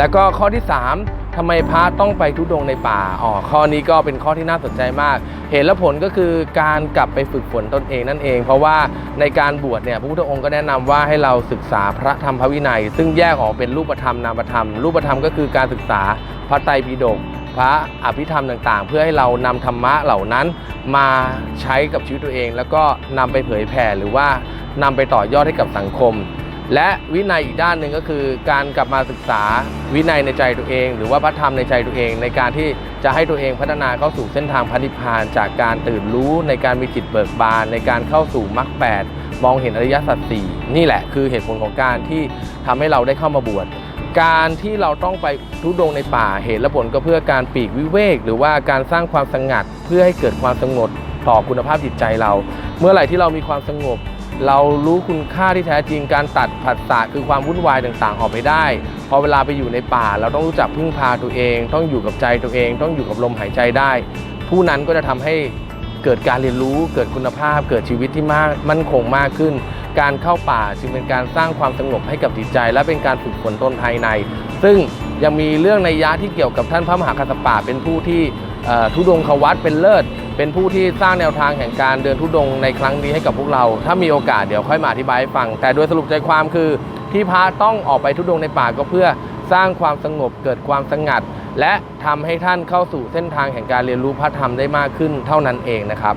แล้วก็ข้อที่ 3ทำไมพระต้องไปทุดงในป่าอ๋อข้อนี้ก็เป็นข้อที่น่าสนใจมาก เหตุและผลก็คือการกลับไปฝึกฝนตนเองนั่นเอง เพราะว่าในการบวชเนี่ยพระพุทธองค์ก็แนะนำว่าให้เราศึกษาพระธรรมพระวินัย ซึ่งแยกออกเป็นรูปธรรมนามธรรม รูปธรรมก็คือการศึกษาพระไตรปิฎกพระอภิธรรมต่างๆ เพื่อให้เรานำธรรมะเหล่านั้นมาใช้กับชีวิตตัวเอง แล้วก็นำไปเผยแผ่หรือว่านำไปต่อยอดให้กับสังคม และวินัยอีกด้านหนึ่งก็คือการกลับมาศึกษาวินัยในใจตัวเอง หรือว่าพระธรรมในใจตัวเอง ในการที่จะให้ตัวเองพัฒนาเข้าสู่เส้นทางพันธิพาน จากการตื่นรู้ในการมีจิตเบิกบาน ในการเข้าสู่มรรคแปดมองเห็นอริยสัจสี่นี่แหละคือเหตุผลของการที่ทำให้เราได้เข้ามาบวชการที่เราต้องไปทุดงในป่าเหตุและผลก็เพื่อการปีกวิเวก หรือว่าการสร้างความสงัดเพื่อให้เกิดความสงบต่อคุณภาพจิตใจเรา เมื่อไหร่ที่เรามีความสงบ เรารู้คุณค่าที่แท้จริงการตัดผัสสะคือความวุ่นวายต่างๆ ออกไปได้ พอเวลาไปอยู่ในป่า เราต้องรู้จักพึ่งพาตัวเอง ต้องอยู่กับใจตัวเอง ต้องอยู่กับลมหายใจได้ ผู้นั้นก็จะทำให้เกิดการเรียนรู้ เกิดคุณภาพ เกิดชีวิตที่มากมั่นคงมากขึ้น การเข้าป่าจึงเป็นการสร้างความสงบให้กับจิตใจ และเป็นการฝึกฝนตนภายใน ซึ่งยังมีเรื่องในยะที่เกี่ยวกับท่านพระมหากัสปะเป็นผู้ที่ทุดงควัตเป็นเลิศ เป็นผู้ที่สร้างแนวทางแห่งการเดินทุดงในครั้งนี้ให้กับพวกเรา ถ้ามีโอกาสเดี๋ยวค่อยมาอธิบายให้ฟัง แต่โดยสรุปใจความคือ ที่พระต้องออกไปทุดงในป่าก็เพื่อสร้างความสงบเกิดความสงัด และทำให้ท่านเข้าสู่เส้นทางแห่งการเรียนรู้พระธรรมได้มากขึ้นเท่านั้นเองนะครับ